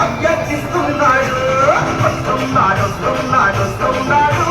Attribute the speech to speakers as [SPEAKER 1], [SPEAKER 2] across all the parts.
[SPEAKER 1] అభ్యర్థిస్తున్నాడు. వస్తున్నాడు వస్తున్నాడు వస్తున్నాడు.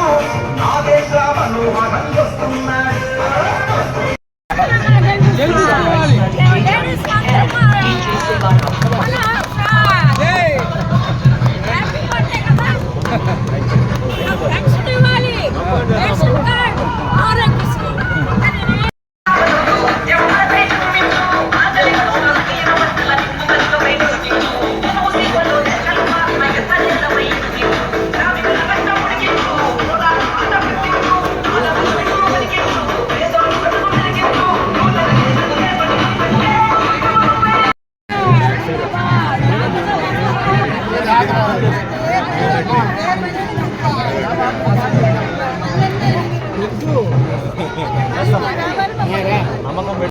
[SPEAKER 1] నమ్మకం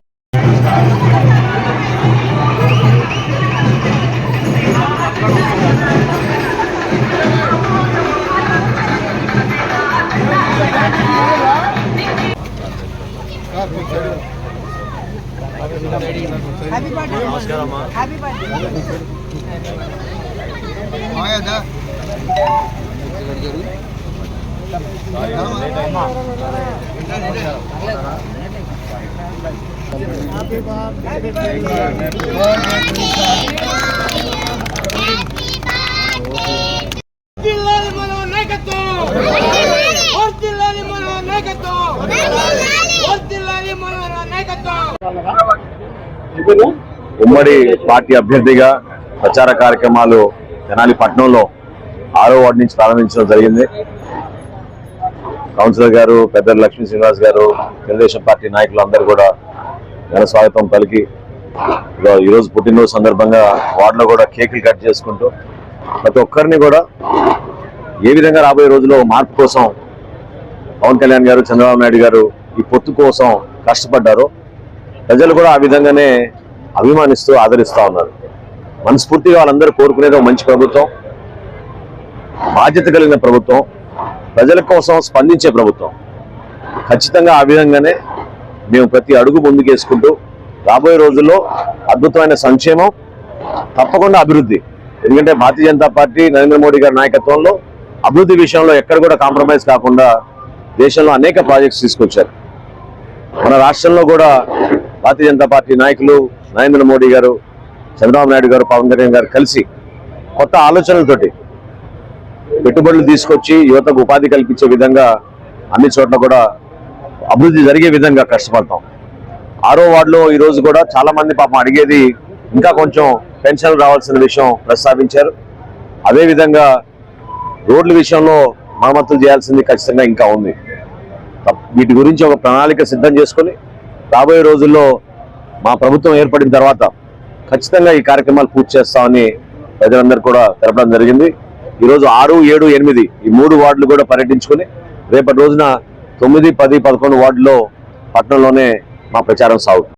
[SPEAKER 1] నమస్కారమ్మా మాయదా
[SPEAKER 2] జిల్లాని మన నాయకత్వం జిల్లాని నాయకత్వం జిల్లాని నాయకత్వం
[SPEAKER 3] ఉమ్మడి పార్టీ అభ్యర్థిగా ప్రచార కార్యక్రమాలు తెనాలి పట్టణంలో ఆరో వార్డు నుంచి ప్రారంభించడం జరిగింది. కౌన్సిలర్ గారు పెద్దలు లక్ష్మీ శ్రీనివాస్ గారు తెలుగుదేశం పార్టీ నాయకులు అందరూ కూడా ఘన స్వాగతం పలికి. ఈరోజు పుట్టినరోజు సందర్భంగా వార్డులో కూడా కేకులు కట్ చేసుకుంటూ ప్రతి ఒక్కరిని కూడా ఏ విధంగా రాబోయే రోజుల్లో మార్పు కోసం పవన్ కళ్యాణ్ గారు చంద్రబాబు నాయుడు గారు ఈ పొత్తు కోసం కష్టపడ్డారు ప్రజలు కూడా ఆ విధంగానే అభిమానిస్తూ ఆదరిస్తూ ఉన్నారు. మనస్ఫూర్తిగా వాళ్ళందరూ కోరుకునేది మంచి ప్రభుత్వం. బాధ్యత కలిగిన ప్రభుత్వం ప్రజల కోసం స్పందించే ప్రభుత్వం. ఖచ్చితంగా ఆ విధంగానే మేము ప్రతి అడుగు ముందుకేసుకుంటూ రాబోయే రోజుల్లో అద్భుతమైన సంక్షేమం తప్పకుండా అభివృద్ధి. ఎందుకంటే భారతీయ జనతా పార్టీ నరేంద్ర మోడీ గారి నాయకత్వంలో అభివృద్ధి విషయంలో ఎక్కడ కూడా కాంప్రమైజ్ కాకుండా దేశంలో అనేక ప్రాజెక్ట్స్ తీసుకొచ్చారు. మన రాష్ట్రంలో కూడా భారతీయ జనతా పార్టీ నాయకులు నరేంద్ర మోడీ గారు చంద్రబాబు నాయుడు గారు పవన్ కళ్యాణ్ గారు కలిసి కొత్త ఆలోచనలతోటి పెట్టుబడులు తీసుకొచ్చి యువతకు ఉపాధి కల్పించే విధంగా అన్ని చోట్ల కూడా అభివృద్ధి జరిగే విధంగా కష్టపడతాం. ఆరో వార్డులో ఈ రోజు కూడా చాలా మంది పాపం అడిగేది ఇంకా కొంచెం పెన్షన్ రావాల్సిన విషయం ప్రస్తావించారు. అదే విధంగా రోడ్ల విషయంలో మరమ్మతులు చేయాల్సింది ఖచ్చితంగా ఇంకా ఉంది. వీటి గురించి ఒక ప్రణాళిక సిద్ధం చేసుకొని రాబోయే రోజుల్లో మా ప్రభుత్వం ఏర్పడిన తర్వాత ఖచ్చితంగా ఈ కార్యక్రమాలు పూర్తి చేస్తామని ప్రజలందరూ కూడా తెలపడం జరిగింది. ఈరోజు ఆరు ఏడు ఎనిమిది ఈ మూడు వార్డులు కూడా పర్యటించుకుని రేపటి రోజున తొమ్మిది పది పదకొండు వార్డులో పట్టణంలోనే మా ప్రచారం సాగుతుంది.